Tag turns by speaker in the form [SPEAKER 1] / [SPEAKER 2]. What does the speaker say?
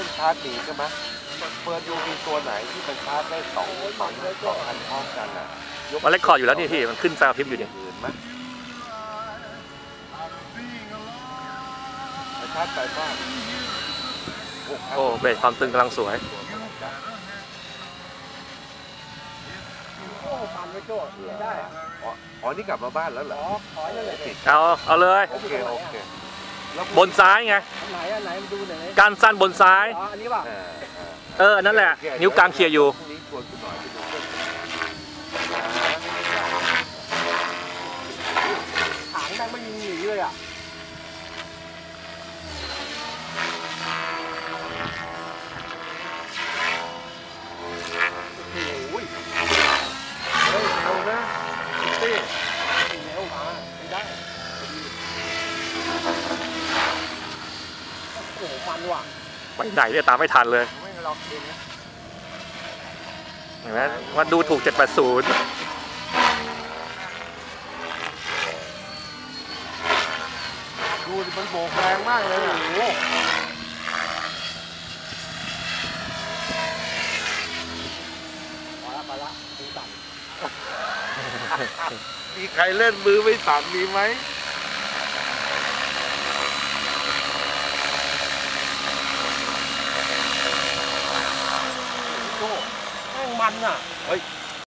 [SPEAKER 1] รื่องชาร์จดีใช่ไหมเปิดดูมีตัวไหนที่มันชาร์จได้สองสองสองอันพร้อมกันอะยก
[SPEAKER 2] มันเลคคอร์ดอยู่แล้วนี่พี่มันขึ้นไฟกระพริบอยู่นี่
[SPEAKER 1] อื่นไหมไปชาร์จไฟบ้านโอ้
[SPEAKER 2] โอ้เบรกความตึงกำลังสวย
[SPEAKER 3] โอ้มันไม่โจ้ไม่ได้อะ
[SPEAKER 1] อ๋ออ๋อนี่กลับมาบ้านแล้วเหร
[SPEAKER 3] ข
[SPEAKER 1] อ
[SPEAKER 3] อขอนั่นเลย
[SPEAKER 1] ติด
[SPEAKER 2] เอาเอาเลย
[SPEAKER 1] โอเคโอเคแล้ว
[SPEAKER 2] บนซ้ายไง
[SPEAKER 3] อันไหนอันไหนมาดูหน่อย
[SPEAKER 2] การสั้นบนซ้าย
[SPEAKER 3] อ๋ออันนี้ป่ะ
[SPEAKER 1] เออเออ
[SPEAKER 2] เออนั่นแหละ นิ้วกลางเคลียร์อยู่
[SPEAKER 1] พรุ่งนี้ชวนคุณหน่อยไปดูเครื่อง
[SPEAKER 3] ถางแม่งไม่มีหนีเลยอะ
[SPEAKER 1] โอ้โหเฮ้ยเร็วนะคิตตี้
[SPEAKER 3] เร็วมาไม่ได้ โอ้โหมันว่ะ
[SPEAKER 2] ไปไหนเนี่ยตามไม่ทันเลย
[SPEAKER 3] ไม่ล็อกเองนะ
[SPEAKER 2] เห็นไหมว่าดูถูก 780
[SPEAKER 1] ดูดิมันโบกแรงมากเลยอะ
[SPEAKER 3] โอ้โหพอละพอละดูต่ำ
[SPEAKER 1] มีใครเล่นมือไม่สั่นมีไหม
[SPEAKER 3] โจ้แม่งมันอะ
[SPEAKER 1] เฮ้ย